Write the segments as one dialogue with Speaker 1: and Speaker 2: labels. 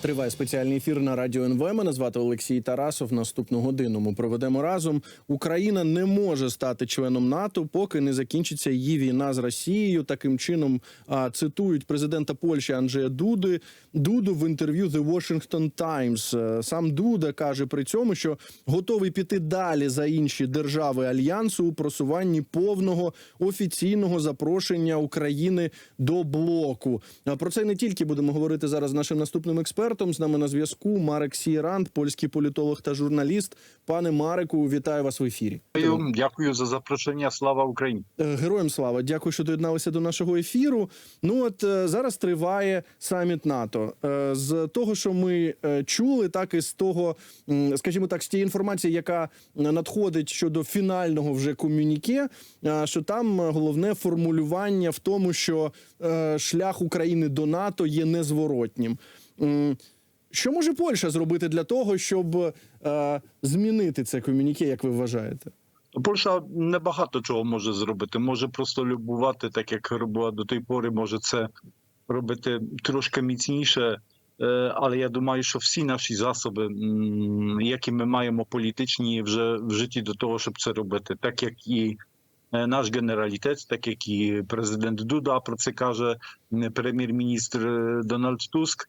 Speaker 1: Триває спеціальний ефір на радіо НВ. Мене звати Олексій Тарасов. Наступну годину ми проведемо разом. Україна не може стати членом НАТО, поки не закінчиться її війна з Росією. Таким чином цитують президента Польщі Анджея Дуди. Дуду в інтерв'ю The Washington Times. Е, Сам Дуда каже при цьому, що готовий піти далі за інші держави альянсу у просуванні повного офіційного запрошення України до блоку. Про це не тільки будемо говорити зараз з нашим наступним експертом. З нами на зв'язку Марек Сірант, польський політолог та журналіст. Пане Мареку, вітаю вас в ефірі.
Speaker 2: Дякую, дякую за запрошення. Слава Україні.
Speaker 1: Е, Героям слава, дякую, що доєдналися до нашого ефіру. Ну от е, зараз триває саміт НАТО. Е, З того, що ми чули, так і з того, скажімо так, з тієї інформації, яка надходить щодо фінального вже комюніке, що там головне формулювання в тому, що шлях України до НАТО є незворотнім. Що може Польща зробити для того, щоб е, змінити це комюніке, як ви вважаєте?
Speaker 2: Польща небагато чого може зробити. Може просто любувати, так як робила до тієї пори. Може це робити трошки міцніше. Е, Але я думаю, що всі наші засоби, які ми маємо політичні, вже в житті до того, щоб це робити, так як і е, наш генералітет, так як і президент Дуда про це каже, прем'єр-міністр е, Дональд Туск.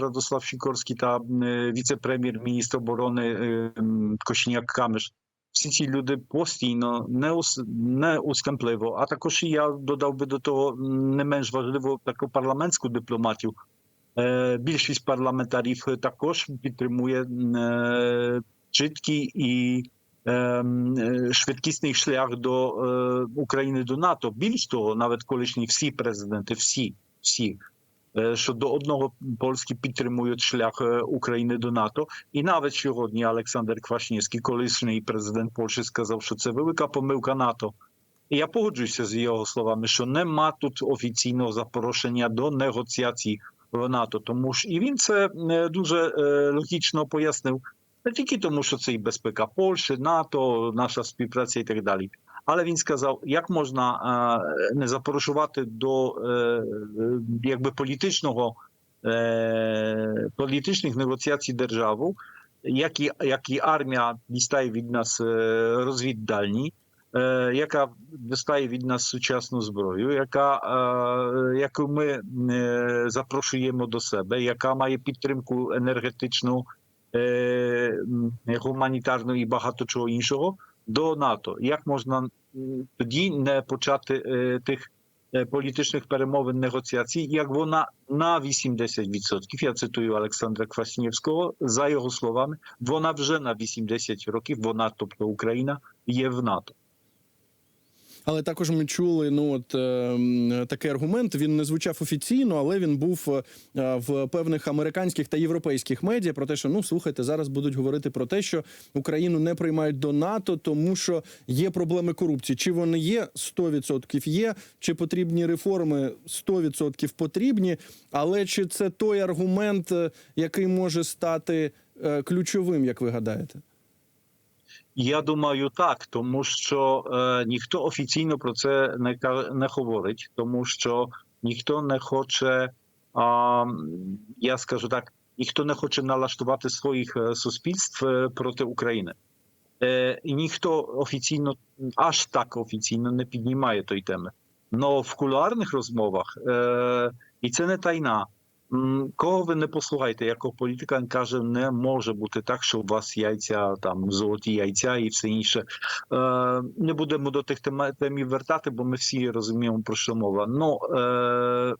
Speaker 2: Радослав Сікорський та е, віце-прем'єр-міністр оборони е, м, Кошіняк Камиш. Всі ці люди постійно не ус, не а також і я додав би до того не менш важливо таку парламентську дипломатію. Е, Більшість парламентарів також підтримує е, чіткий і е, швидкісний шлях до України до НАТО. Більш того, навіть колишні всі президенти, всі, всі, е, що до одного польські підтримують шлях е, України до НАТО. І навіть сьогодні Олександр Квашнєвський, колишній президент Польщі, сказав, що це велика помилка НАТО. І я погоджуюся з його словами, що нема тут офіційного запрошення до негоціацій в НАТО. Тому ж і він це е, дуже логічно пояснив. Не тільки тому, що це і безпека Польщі, НАТО, наша співпраця і так далі. Але він сказав, як можна е, не запрошувати до е, е, якби політичного політичних негоціацій державу, як і, як і армія дістає від нас розвіддальні, яка дістає від нас сучасну зброю, яка, яку ми запрошуємо до себе, яка має підтримку енергетичну, гуманітарну і багато чого іншого до НАТО. Як можна тоді не почати е, тих е, політичних перемовин негоціацій, як вона на 80%, я цитую Олександра Кваснєвського, за його словами, вона вже на 80 років, вона, тобто Україна, є в НАТО.
Speaker 1: Але також ми чули ну от е, такий аргумент. Він не звучав офіційно, але він був е, в певних американських та європейських медіа про те, що ну слухайте, зараз будуть говорити про те, що Україну не приймають до НАТО, тому що є проблеми корупції. Чи вони є 100% є, чи потрібні реформи 100% потрібні, але чи це той аргумент, е, який може стати е, ключовим, як ви гадаєте?
Speaker 2: Я думаю, так, тому що е, ніхто офіційно про це не не говорить, тому що ніхто не хоче, а, я скажу так, ніхто не хоче налаштувати своїх е, суспільств е, проти України. Е, і ніхто офіційно, аж так офіційно не піднімає тої теми. Но в кулуарних розмовах, е, і це не тайна. Кого ви не послухаєте, як політика каже, не може бути так, що у вас яйця, там золоті яйця і все інше. Е, не будемо до тих тем, темів вертати, бо ми всі розуміємо про що мова. Ну е,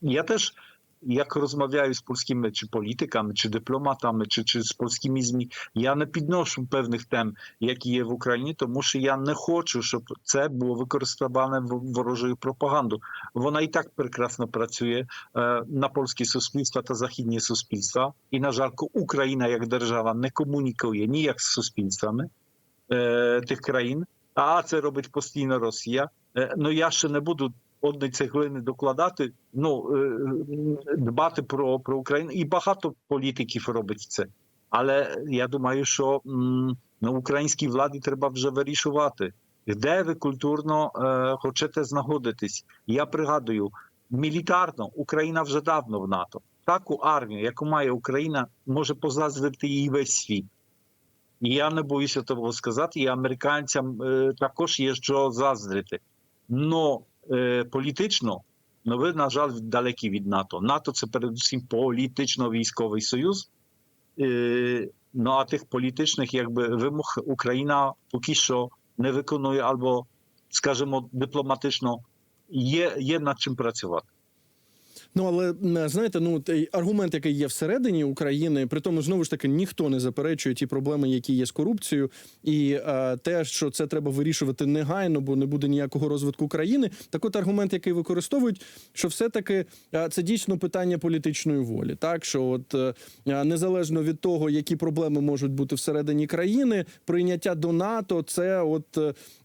Speaker 2: я теж. Як розмовляю з польськими чи політиками, чи дипломатами, чи, чи з польськими змі, я не підношу певних тем, які є в Україні, тому що я не хочу, щоб це було використоване в ворожою пропаганду. Вона і так прекрасно працює на польське суспільство та західні суспільства. І, на жаль, Україна як держава не комунікує ніяк з суспільствами тих країн, а це робить постійно Росія. Ну я ще не буду одної цеглини докладати, ну е, дбати про, про Україну. І багато політиків робить це. Але я думаю, що ну, українській владі треба вже вирішувати, де ви культурно е, хочете знаходитись. Я пригадую, мілітарно Україна вже давно в НАТО. Таку армію, яку має Україна, може позаздрити її весь світ. І я не боюся того сказати, і американцям е, також є що заздрити. Но політично, ну ви, на жаль, далекі від НАТО. НАТО це передусім політично-військовий союз. Е, ну а тих політичних якби, вимог Україна поки що не виконує, або, скажімо, дипломатично є, є над чим працювати.
Speaker 1: Ну але м, знаєте, ну аргумент, який є всередині України, при тому знову ж таки ніхто не заперечує ті проблеми, які є з корупцією, і е, те, що це треба вирішувати негайно, бо не буде ніякого розвитку країни. Так, от аргумент, який використовують, що все-таки е, це дійсно питання політичної волі, так що от е, е, незалежно від того, які проблеми можуть бути всередині країни, прийняття до НАТО це, от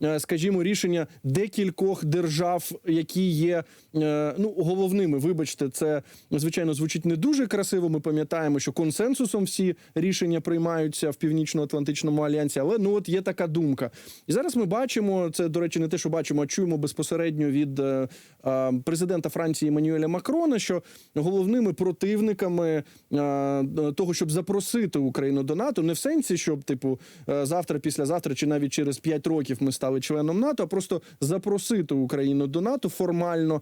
Speaker 1: е, скажімо, рішення декількох держав, які є е, ну головними. Вибачте, це звичайно звучить не дуже красиво. Ми пам'ятаємо, що консенсусом всі рішення приймаються в північно-атлантичному альянсі, але ну от є така думка. І зараз ми бачимо це. До речі, не те, що бачимо, а чуємо безпосередньо від е, е, президента Франції Еммануеля Макрона, що головними противниками е, того, щоб запросити Україну до НАТО, не в сенсі, щоб типу е, завтра, післязавтра чи навіть через 5 років ми стали членом НАТО, а просто запросити Україну до НАТО формально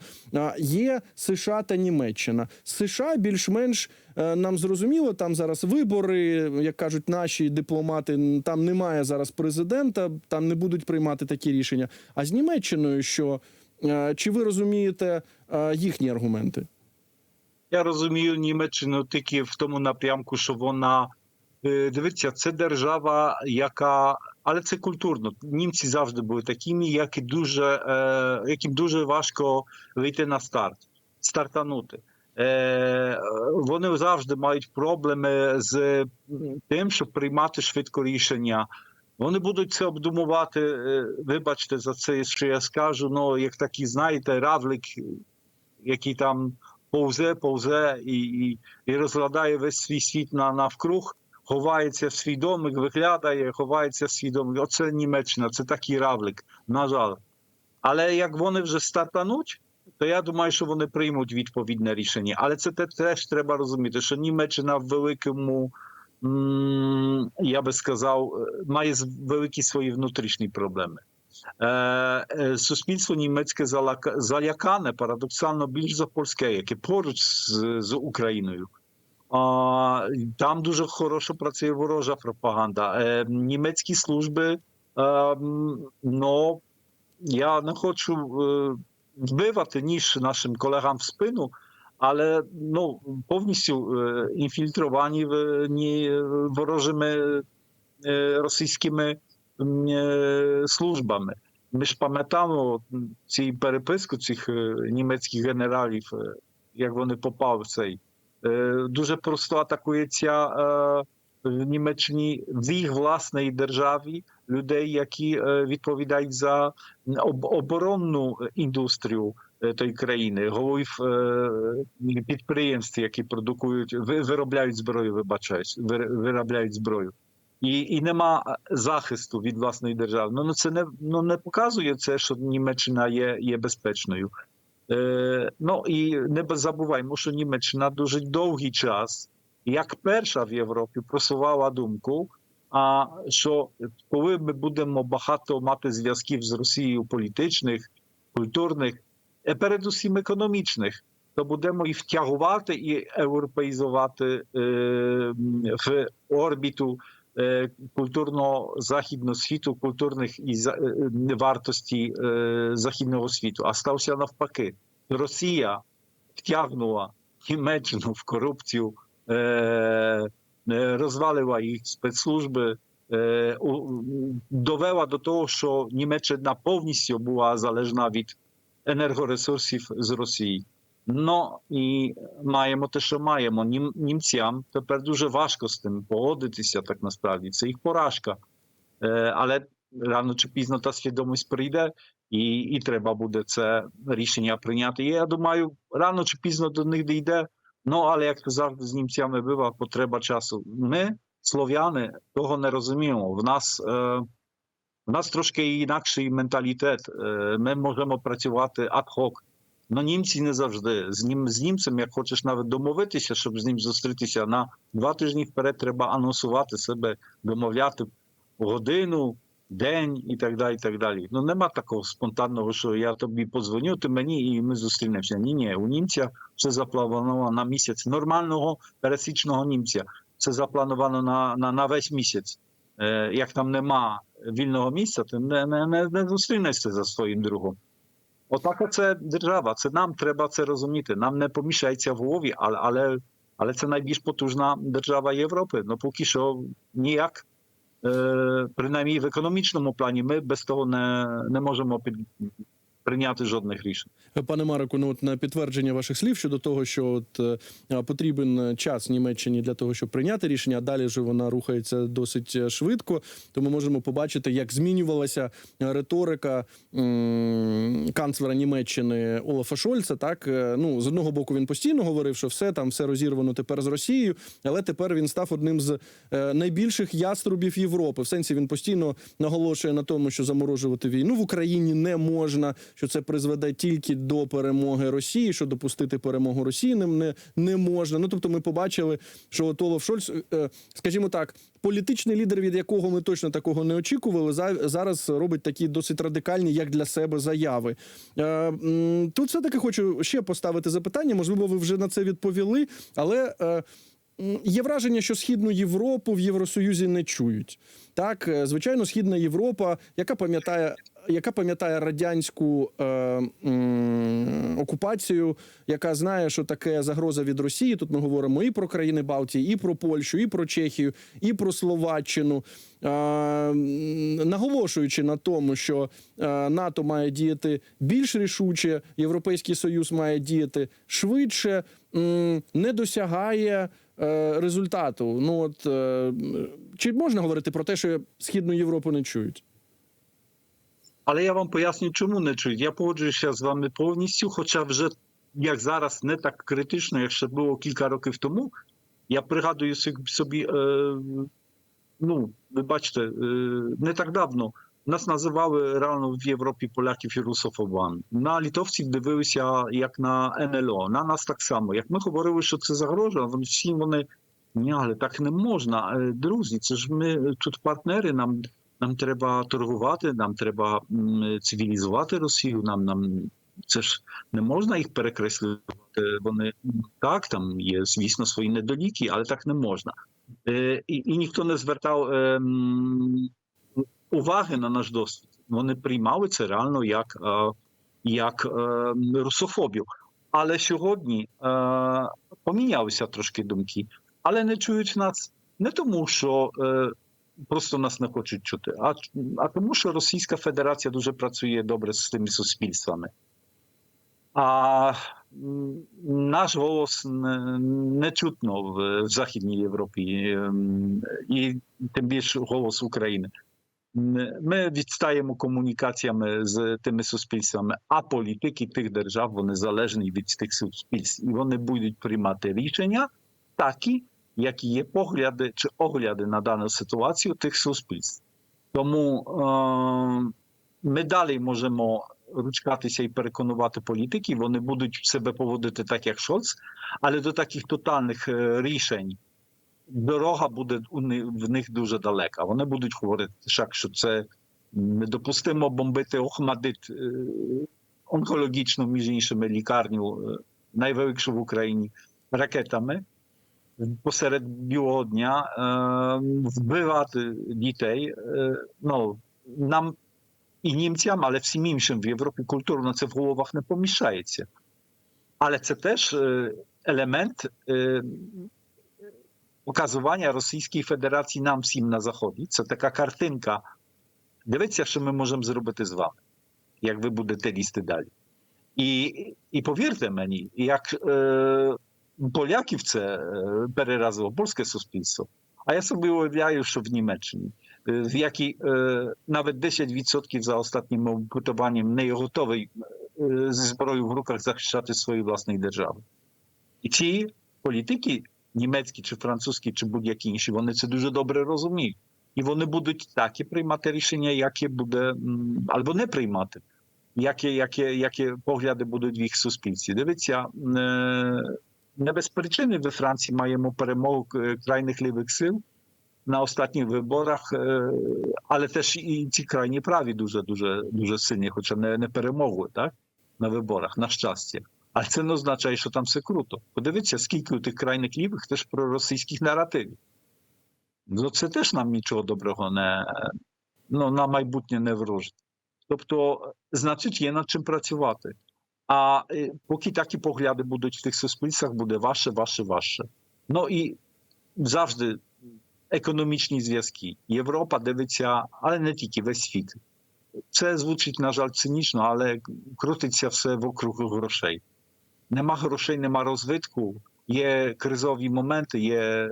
Speaker 1: є США та Німеччина. США більш-менш е, нам зрозуміло, там зараз вибори, як кажуть наші дипломати. Там немає зараз президента, там не будуть приймати такі рішення. А з Німеччиною, що е, чи ви розумієте е, їхні аргументи?
Speaker 2: Я розумію Німеччину тільки в тому напрямку, що вона дивіться, це держава, яка але це культурно. Німці завжди були такими, які дуже, яким дуже важко вийти на старт, стартанути. Е, вони завжди мають проблеми з тим, щоб приймати швидко рішення. Вони будуть це обдумувати. е, Вибачте за це, що я скажу. Ну, як такий, знаєте, равлик, який там повзе, повзе і, і, і розглядає весь свій світ на, навкруг, ховається в свій домик, виглядає, ховається в свій домик. Оце Німеччина, це такий равлик, на жаль. Але як вони вже стартануть, то я думаю, що вони приймуть відповідне рішення. Але це теж треба розуміти, що Німеччина в великому, я би сказав, е, має великі свої внутрішні проблеми. Е, е, Суспільство німецьке залякане парадоксально більш за польське, яке поруч з, з Україною. Там дуже хорошо працює ворожа пропаганда. Німецькі служби, ну, я не хочу вбивати ніж нашим колегам в спину, але повністю е, інфільтровані в, ворожими російськими службами. Ми ж пам'ятаємо ці переписку цих німецьких генералів, як вони попали в цей. Дуже просто атакується в Німеччині в їх власній державі людей, які е, відповідають за оборонну індустрію е, тої країни, голів е, підприємств, які продукують, виробляють зброю, вибачаюсь, виробляють зброю. І, і нема захисту від власної держави. Ну, ну це не ну не показує це, що Німеччина є, є безпечною. Е, ну і не забуваймо, що Німеччина дуже довгий час, як перша в Європі, просувала думку. А що коли ми будемо багато мати зв'язків з Росією політичних, культурних, е, передусім економічних, то будемо і втягувати, і європеїзувати е, в орбіту е, культурно-західного світу, культурних і вартості західного світу. А стався навпаки. Росія втягнула Німеччину в корупцію, розвалила їх спецслужби, е, довела до того, що Німеччина повністю була залежна від енергоресурсів з Росії. Ну і маємо те, що маємо. Нім, німцям тепер дуже важко з тим погодитися, так насправді. Це їх поражка. Е, але рано чи пізно та свідомість прийде, і, і треба буде це рішення прийняти. Я думаю, рано чи пізно до них дійде. Ну, але як завжди з німцями бива, потреба часу. Ми, слов'яни, того не розуміємо. В нас, в нас трошки інакший менталітет. Ми можемо працювати hoc. Ну, німці не завжди. З, нім, з німцем, як хочеш навіть домовитися, щоб з ним зустрітися на два тижні вперед, треба анонсувати себе, домовляти годину, день і так далі. І так далі. Ну нема такого спонтанного, що я тобі подзвоню, ти мені і ми зустрінемося. Ні, ні, у німця все заплановано на місяць нормального пересічного німця. Це заплановано на, на, на весь місяць. Е, як там нема вільного місця, ти не, не, не, не зустрінешся за своїм другом. Отака це держава. Це нам треба це розуміти. Нам не поміщається в голові, але, але, але це найбільш потужна держава Європи. Ну поки що ніяк, е, принаймні в економічному плані, ми без того не, не можемо під, прийняти жодних рішень.
Speaker 1: Пане Марику, ну от на підтвердження ваших слів щодо того, що от е, потрібен час Німеччині для того, щоб прийняти рішення, а далі ж вона рухається досить е, швидко. То ми можемо побачити, як змінювалася риторика м, канцлера Німеччини Олафа Шольца. Так Е, ну з одного боку він постійно говорив, що все там все розірвано тепер з Росією, але тепер він став одним з е, найбільших яструбів Європи. В сенсі він постійно наголошує на тому, що заморожувати війну в Україні не можна, що це призведе тільки до перемоги Росії, що допустити перемогу Росії ним не, не можна. Ну тобто, ми побачили, що Олаф Шольц, е, скажімо так, політичний лідер, від якого ми точно такого не очікували, за- зараз робить такі досить радикальні, як для себе, заяви. Е, Тут все таки хочу ще поставити запитання. Можливо, ви вже на це відповіли, але. е, Є враження, що східну Європу в Євросоюзі не чують. Так, е, звичайно, східна Європа, яка пам'ятає, яка пам'ятає радянську е, окупацію, яка знає, що таке загроза від Росії. Тут ми говоримо і про країни Балтії, і про Польщу, і про Чехію, і про Словаччину, е, наголошуючи на тому, що е, НАТО має діяти більш рішуче, Європейський Союз має діяти швидше, м, не досягає е, результату. Ну от е, чи можна говорити про те, що східну Європу не чують?
Speaker 2: Але я вам поясню, чому не чують. Я погоджуюся з вами повністю, хоча вже як зараз не так критично, як ще було кілька років тому. Я пригадую собі- собі, е, ну, ви бачите, е, не так давно нас називали реально в Європі поляків і русофобами. На літовців дивилися як на НЛО, на нас так само. Як ми говорили, що це загрожа, вони всі вони ні, але так не можна. Е, Друзі, це ж ми тут партнери, нам нам треба торгувати, нам треба цивілізувати Росію. Нам нам це ж не можна їх перекреслювати. Вони так там є, звісно, свої недоліки, але так не можна. Е, і, і ніхто не звертав е, уваги на наш досвід. Вони приймали це реально як, е, як е, русофобію. Але сьогодні е, помінялися трошки думки, але не чують нас не тому, що е, просто нас не хочуть чути, а, а тому, що Російська Федерація дуже працює добре з тими суспільствами. А наш голос не, не чутно в, в Західній Європі, ем, і тим більше голос України. Ми відстаємо комунікаціями з тими суспільствами, а політики тих держав вони залежні від тих суспільств, і вони будуть приймати рішення такі, які є погляди чи огляди на дану ситуацію тих суспільств. Тому е, ми далі можемо ручкатися і переконувати політиків, вони будуть себе поводити так, як Шольц, але до таких тотальних е, рішень дорога буде в них дуже далека. Вони будуть говорити, що це недопустимо бомбити Охмадит, е, онкологічну, між іншими, лікарню, е, найвеликшу в Україні, ракетами посеред білого дня, е, вбивати дітей. Е, ну, нам і німцям, але всім іншим в Європі культурно це в головах не поміщається. Але це теж е, елемент е, показування Російської Федерації нам всім на Заході. Це така картинка. Дивіться, що ми можемо зробити з вами, як ви будете лізти далі. І, і повірте мені, як е, поляків це е, переразило польське суспільство. А я собі уявляю, що в Німеччині, е, в якій е, навіть 10% за останнім опитуванням не готовий зі зброєю в руках захищати свої власні держави. І ці політики, німецькі чи французькі, чи будь-які інші, вони це дуже добре розуміють. І вони будуть такі приймати рішення, яке буде або не приймати. які, які, які погляди будуть в їх суспільстві. Дивіться, не без причини ви Франції маємо перемогу крайних лівих сил на останніх виборах, але теж і ці крайні праві дуже дуже дуже сильні, хоча не, не перемогли так на виборах, на щастя. Але це не означає, що там все круто. Подивіться, скільки у тих крайних лівих теж проросійських наративів. Ну, це теж нам нічого доброго не ну, на майбутнє не врожить. Тобто, значить, є над чим працювати. А поки такі погляди будуть в тих суспільствах, буде ваше, ваше, ваше. Ну і завжди економічні зв'язки. Європа дивиться, але не тільки весь світ. Це звучить, на жаль, цинічно, але крутиться все вокруг грошей. Нема грошей, нема розвитку, є кризові моменти, є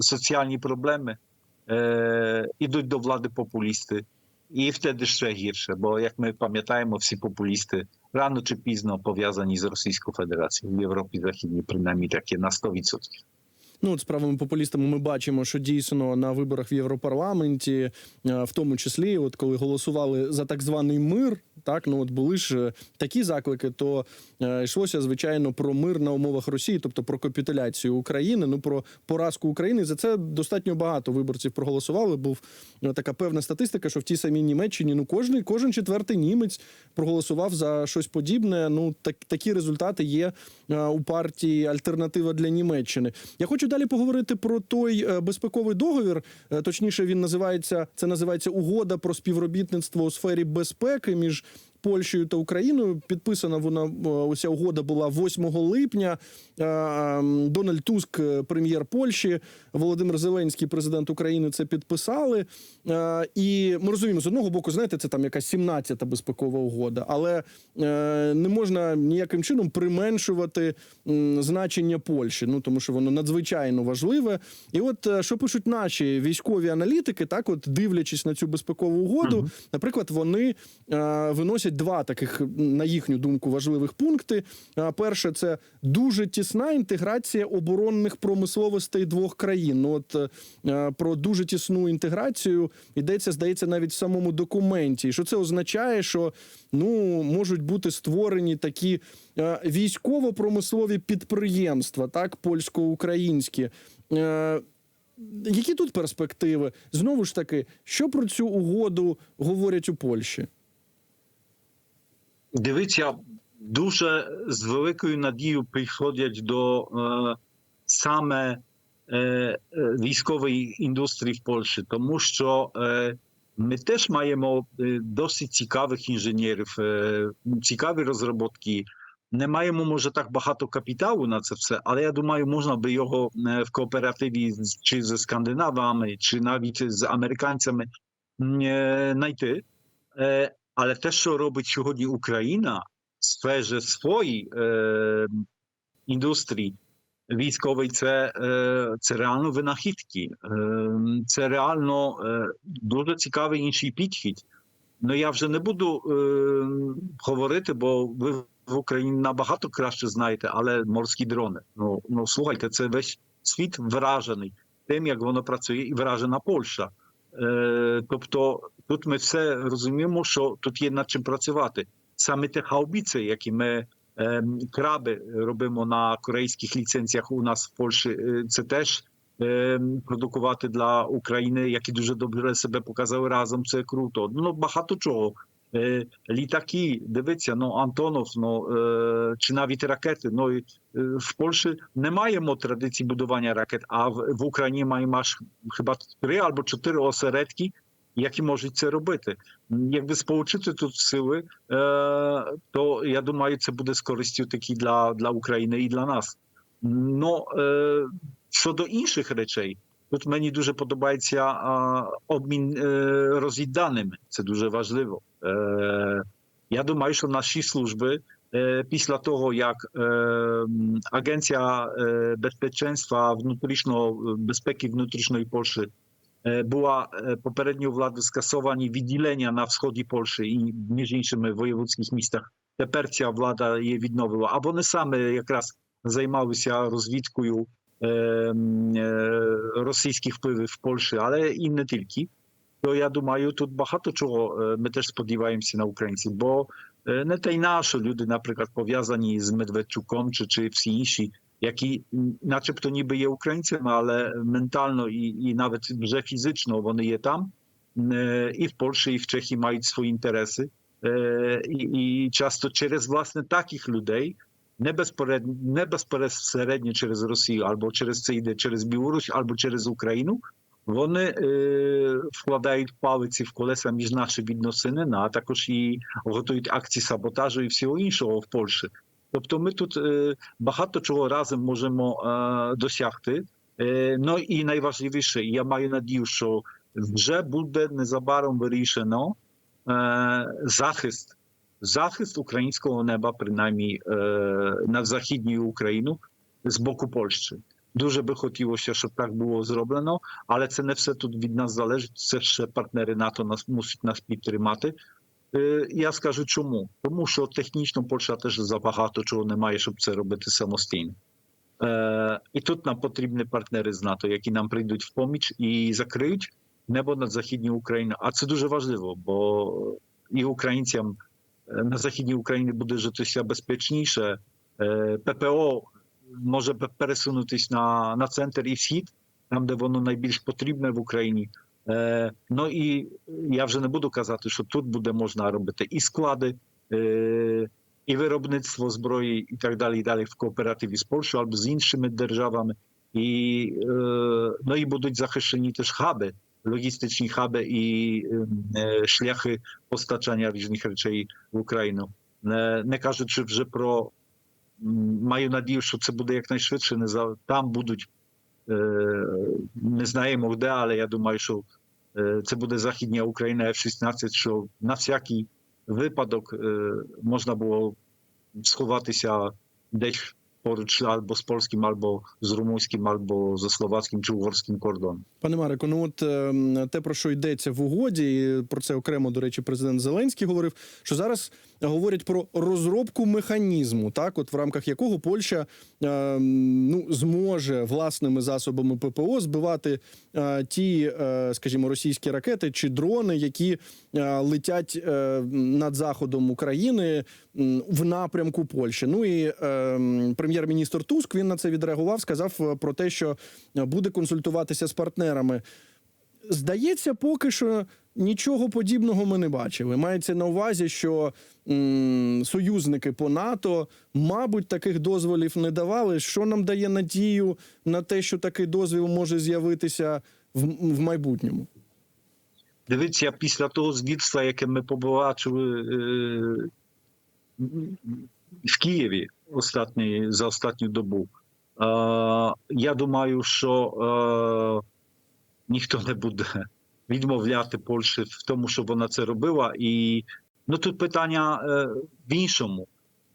Speaker 2: соціальні проблеми. Е, ідуть до влади популісти. І вtedy ще гірше, бо як ми пам'ятаємо, всі популісти рано чи пізно пов'язані з Російською Федерацією в Європі Західній, принаймні таке на 100%.
Speaker 1: Ну, от з правими популістами ми бачимо, що дійсно на виборах в Європарламенті, е, в тому числі, от коли голосували за так званий мир, так ну от були ж е, такі заклики, то е, йшлося звичайно про мир на умовах Росії, тобто про капітуляцію України, ну про поразку України. За це достатньо багато виборців проголосували. Був е, така певна статистика, що в тій самій Німеччині ну кожний кожен четвертий німець проголосував за щось подібне. Ну так такі результати є у партії Альтернатива для Німеччини. Я хочу далі поговорити про той безпековий договір. Точніше, він називається це називається угода про співробітництво у сфері безпеки між. Польщею та Україною підписана вона е, уся угода була 8 липня. Е, ем, Дональд Туск, е, прем'єр Польщі, Володимир Зеленський, президент України, це підписали. Е, І ми розуміємо, з одного боку, знаєте, це там якась 17-та безпекова угода, але е, не можна ніяким чином применшувати значення Польщі. Ну тому що воно надзвичайно важливе. І от е, що пишуть наші військові аналітики, так от дивлячись на цю безпекову угоду,
Speaker 2: Мгм.
Speaker 1: наприклад, вони е, виносять два таких, на їхню думку, важливих пункти. Е, перше, це дуже тісна інтеграція оборонних промисловостей двох країн. Ну, от е, про дуже тісну інтеграцію йдеться, здається, навіть в самому документі. Що це означає, що ну можуть бути створені такі е, військово-промислові підприємства, так польсько-українські. Е, які тут перспективи? Знову ж таки, що про цю угоду говорять у Польщі?
Speaker 2: Дивіться, дуже з великою надією приходять до е, саме е, е, військової індустрії в Польщі, тому що е, ми теж маємо е, досить цікавих інженерів, е, цікаві розробки. Не маємо, може, так багато капіталу на це все, але я думаю, можна би його е, в кооперативі чи з скандинавами, чи навіть з американцями знайти. Але те, що робить сьогодні Україна в сфері своїй е, індустрії військової, це, е, це реально винахідки. Е, це реально е, дуже цікавий інший підхід. Ну я вже не буду е, говорити, бо ви в Україні набагато краще знаєте, але морські дрони. Ну, ну слухайте, це весь світ вражений тим, як воно працює, і вражена Польща. Е, тобто тут ми все розуміємо, що тут є над чим працювати. Саме ті хаубіці, які ми е, краби робимо на корейських ліцензіях у нас в Польщі, е, це теж продукувати для України, які дуже добре себе показали разом. Це круто. Ну багато чого. Е, Літаки, дивіться, ну Антонов, ну е, чи навіть ракети. Ну і, е, в Польщі не маємо традиції будування ракет, а в, в Україні маємо аж хіба три або чотири осередки, які можуть це робити. М, Якби сполучити тут сили, е, то я думаю, це буде з користю такі для, для України і для нас. Ну е, щодо інших речей, тут мені дуже подобається а, обмін е, розвідданими. Це дуже важливо. Е, я думаю, що наші служби е, після того, як е, м, Агенція е, безпеченства внутрішнього безпеки внутрішньої Польщі е, була е, попередньо влади скасовані відділення на сході Польщі і між іншими в wojewódzkich містах. Тепер ця влада її відновила. А вони саме якраз займалися розвідкою е, м, е, російських впливів в Польщі, але і не тільки. То я думаю, тут багато чого е, ми теж сподіваємося на українців, бо е, не те й наше, люди, наприклад, пов'язані з Медведчуком чи, чи всі інші, які м, начебто ніби є українцями, але ментально і, і навіть вже фізично вони є там. Е, І в Польщі, і в Чехії мають свої інтереси. Е, І, і часто через власне таких людей, не безпосередньо, не безпосередньо через Росію, або через це йде через Білорусь, або через Україну, вони е, вкладають палиці в колеса між наші відносини, а також і готують акції саботажу і всього іншого в Польщі. Тобто ми тут е, багато чого разом можемо е, досягти. Е, ну і найважливіше, я маю надію, що вже буде незабаром вирішено е, захист, захист українського неба, принаймні е, над західною Україну з боку Польщі. Дуже би хотілося, щоб так було зроблено, але це не все тут від нас залежить. Це ще партнери НАТО нас мусять нас підтримати. Е, Я скажу чому? Тому що технічно Польща теж забагато чого немає, щоб це робити самостійно. Е, І тут нам потрібні партнери з НАТО, які нам прийдуть в поміч і закриють небо над західною Україною. А це дуже важливо, бо і українцям на західній Україні буде житися безпечніше. ППО може пе- пересунутись на, на центр і схід, там, де воно найбільш потрібне в Україні. Ну і я вже не буду казати, що тут буде можна робити і склади, і виробництво зброї, і так далі, і далі в кооперативі з Польщею або з іншими державами. І, ну, і будуть захищені теж хаби, логістичні хаби і е, шляхи постачання різних речей в Україну. Не, не кажучи вже про м, маю надію, що це буде якнайшвидше. Не за там будуть е, не знаємо де, але я думаю, що е, це буде Західня Україна F-16, що на всякий випадок е, можна було сховатися десь поруч albo з польським, або з румунським, або з словацьким чи угорським кордоном.
Speaker 1: Пане Марику, ну от е, те, про що йдеться в угоді, і про це окремо, до речі, президент Зеленський говорив, що зараз говорять про розробку механізму, так, от в рамках якого Польща е, ну, зможе власними засобами ППО збивати е, ті, е, скажімо, російські ракети чи дрони, які е, летять е, над заходом України в напрямку Польщі. Ну і е, прем'єр-міністр Туск він на це відреагував, сказав про те, що буде консультуватися з партнерами. Здається, поки що нічого подібного ми не бачили. Мається на увазі, що м, союзники по НАТО, мабуть, таких дозволів не давали. Що нам дає надію на те, що такий дозвіл може з'явитися в, в майбутньому?
Speaker 2: Дивіться, після того звідства, яке ми побачили е, в Києві останні, за останню добу, е, я думаю, що е, ніхто не буде відмовляти Польщі в тому, що вона це робила. І ну, тут питання е, в іншому.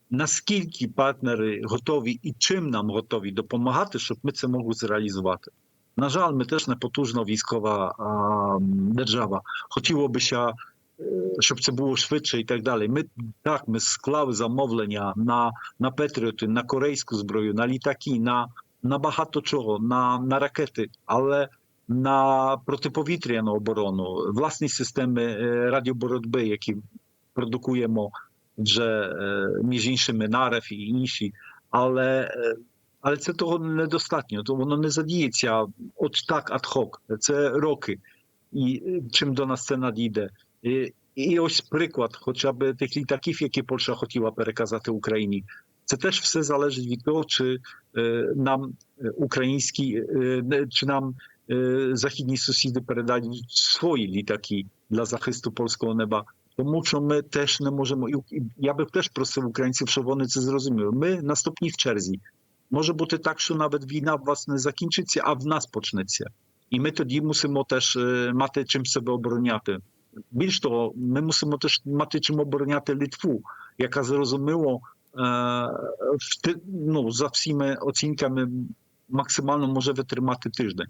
Speaker 2: Наскільки партнери готові і чим нам готові допомагати, щоб ми це могли зреалізувати? На жаль, ми теж не потужна військова а, держава. Хотілося, е, щоб це було швидше і так далі. Ми так ми склали замовлення на, на Петріоти, на корейську зброю, на літаки, на, на багато чого, на, на ракети, але на протиповітряну оборону, власні системи е, радіоборотьби, які продукуємо вже е, між іншими НАРЕФ і інші. Але е, але це того недостатньо, то воно не задіється от так ад-хок. Це роки, і е, чим до нас це надійде. І, і ось приклад, хоча б тих літаків, які Польща хотіла переказати Україні. Це теж все залежить від того, чи е, нам е, українські, е, не- чи нам е, західні сусіди передають свої літаки для захисту польського неба. Тому що ми теж не можемо, і і я би теж просив українців, щоб вони це зрозуміли. Ми наступні в черзі. Може бути так, що навіть війна в вас не закінчиться, а в нас почнеться. І ми тоді мусимо теж е, мати чим себе обороняти. Більш того, ми мусимо теж мати чим обороняти Литву, яка зрозуміло е, в ти- ну, за всіми оцінками максимально може витримати тиждень.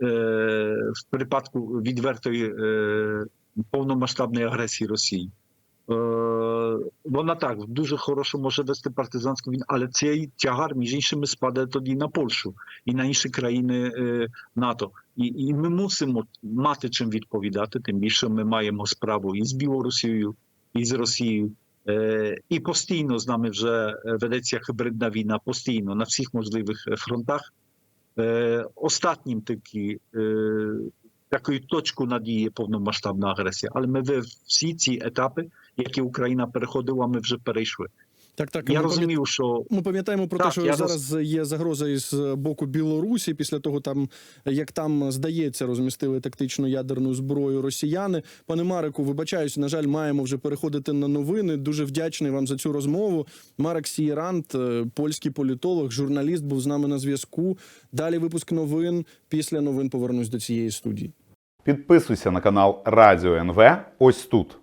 Speaker 2: В припадку відвертої повномасштабної агресії Росії. Вона так дуже хорошо може вести партизанську війну, але цей тягар між іншими спаде тоді на Польщу і на інші країни НАТО. І, і ми мусимо мати чим відповідати. Тим більше ми маємо справу і з Білорусією, і з Росією. І постійно з нами вже ведеться гібридна війна, постійно на всіх можливих фронтах. Останнім такі, е, такою точкою надії повномасштабна агресія. Але ми ви всі ці етапи, які Україна переходила, ми вже перейшли.
Speaker 1: Так, так.
Speaker 2: Я
Speaker 1: ми пам'ят-
Speaker 2: розумів, що
Speaker 1: Ми пам'ятаємо про те, що
Speaker 2: я роз-
Speaker 1: зараз є загроза із боку Білорусі. Після того, там як там здається, розмістили тактичну ядерну зброю росіяни. Пане Марику, вибачаюсь, на жаль, маємо вже переходити на новини. Дуже вдячний вам за цю розмову. Марек Сієрант, е, польський політолог, журналіст, був з нами на зв'язку. Далі випуск новин. Після новин повернусь до цієї студії.
Speaker 3: Підписуйся на канал Радіо НВ ось тут.